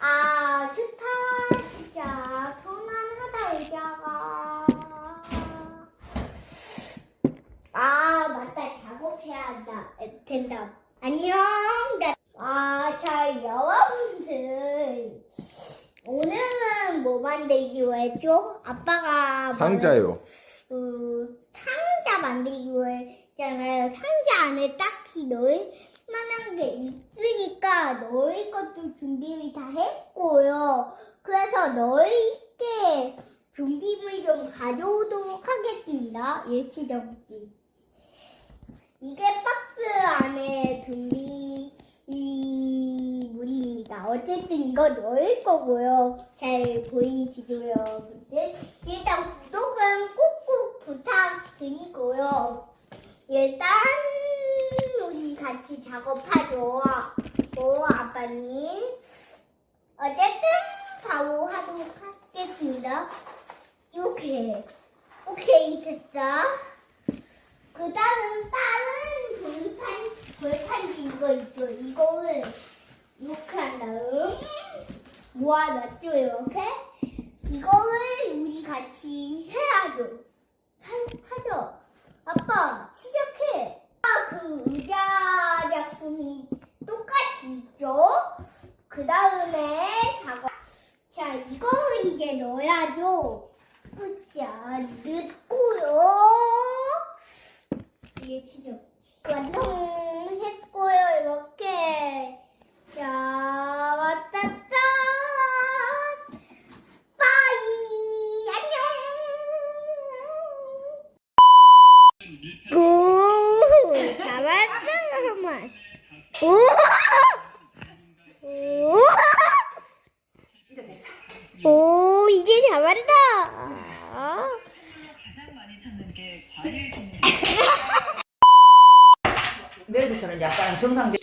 아, 좋다. 진짜. 편안하다, 의자가. 아, 맞다. 작업해야 한다. 에, 된다. 안녕. 네. 아, 자, 여러분들. 오늘은 뭐 만들기로 했죠? 아빠가. 상자요. 그 상자 만들기로 했잖아요. 상자 안에 딱히 넣을 만한 게 있으니까 넣을 것도 준비를 다 했고요. 그래서 게 준비물 좀 가져오도록 하겠습니다. 일치정지. 이게 박스 안에 준비 이 물입니다. 어쨌든 이거 넣을 거고요. 잘 보이시죠, 여러분들? 일단 구독은 꾹꾹 부탁드리고요. 일단 같이 작업하죠. 오, 아빠님. 어쨌든 바로 하도록 하겠습니다. 이렇게. 오케이, 됐다. 그 다음 다른 돌판, 돌판지 이거 있죠. 이거를 이렇게 한 다음 모아놨죠. 이렇게. 이거를 우리 같이 해야죠. 하, 하죠. 아빠, 시작해. 아, 그 의자 작품이 있죠. 그 다음에 작업. 자, 이거를 이제 넣어야죠. 자, 넣고요. 이게 진짜 완성했고요 이렇게 자 왔다 오 잡았어 정말 오 이제 됐다. 오, 이제 잡았다. 가장 많이 찾는 게 과일 종류. 내일부터는 약간 정상적.